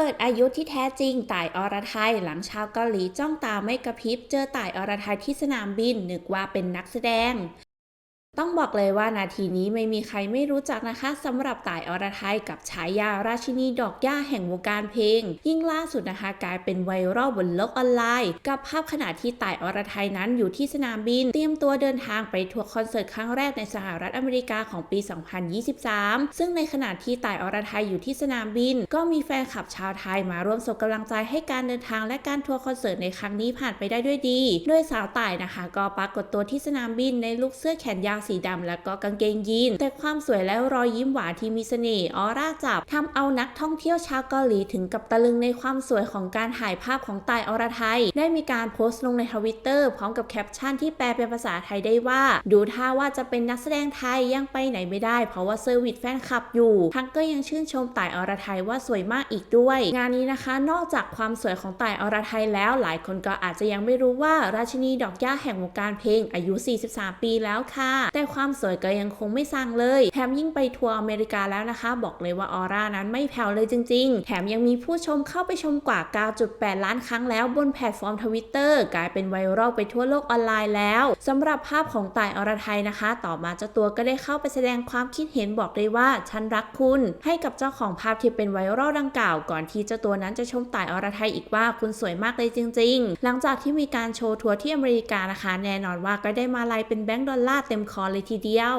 เปิดอายุที่แท้จริงต่ายอรไทยหลังชาวเกาหลีจ้องตาไม่กระพริบเจอต่ายอรไทยที่สนามบินนึกว่าเป็นนักแสดง ต้องบอกเลยว่านาทีนี้ไม่มีใครไม่รู้จักนะคะสำหรับต่ายอรไทยกับฉายาราชินีดอกหญ้าแห่งวงการเพลง ยิ่งล่าสุดนะคะกลายเป็นไวรัลบนโลกออนไลน์ กับภาพขณะที่ต่ายอรไทยนั้นอยู่ที่สนามบิน เตรียมตัวเดินทางไปทัวร์คอนเสิร์ตครั้งแรกในสหรัฐอเมริกาของปี 2023 ซึ่งในขณะที่ต่ายอรไทยอยู่ที่สนามบิน ก็มีแฟนคลับชาวไทยมาร่วมส่งกำลังใจให้การเดินทางและการทัวร์คอนเสิร์ตในครั้งนี้ผ่านไปได้ด้วยดี โดยสาวต่ายนะคะ ก็ปรากฏตัวที่สนามบินในลุคเสื้อแขนยาวสีดำและก็กางเกงยีนแต่ความสวยและรอยยิ้มหวานที่มีเสน่ห์ออร่าจับทำเอานักท่องเที่ยวชาวเกาหลีถึงกับตะลึงในความสวยของการถ่ายภาพของตายอรไทย ได้มีการโพสต์ลงในทวิตเตอร์พร้อมกับแคปชั่นที่แปลเป็นภาษาไทยได้ว่า ดูท่าว่าจะเป็นนักแสดงไทยยังไปไหนไม่ได้ เพราะว่าเซอร์วิสแฟนคลับอยู่ ทั้งก็ยังชื่นชมตายอรไทยว่าสวยมากอีกด้วย งานนี้นะคะ นอกจากความสวยของตายอรไทยแล้ว หลายคนก็อาจจะยังไม่รู้ว่าราชินีดอกหญ้าแห่งวงการเพลงอายุ 43 ปีแล้วค่ะ แต่ความสวยก็ยังคงไม่สั่งเลย แถมยิ่งไปทัวร์อเมริกาแล้วนะคะ บอกเลยว่าออร่านั้นไม่แผ่วเลยจริง ๆ แถมยังมีผู้ชมเข้าไปชมกว่า 9.8 ล้านครั้งแล้วบนแพลตฟอร์มทวิตเตอร์กลายเป็นไวรัลไปทั่วโลกออนไลน์แล้วสำหรับภาพของต่ายอรไทยนะคะ ต่อมาเจ้าตัวก็ได้เข้าไปแสดงความคิดเห็นบอกเลยว่าฉันรักคุณ ให้กับเจ้าของภาพที่เป็นไวรัลดังกล่าว ก่อนที่เจ้าตัวนั้นจะชมต่ายอรไทยอีกว่าคุณสวยมากเลยจริง ๆ หลังจากที่มีการโชว์ทัวร์ที่อเมริกานะคะ แน่นอนว่าก็ได้มาลายเป็นแบงก์ดอลลาร์เต็มคอเลยทีเดียว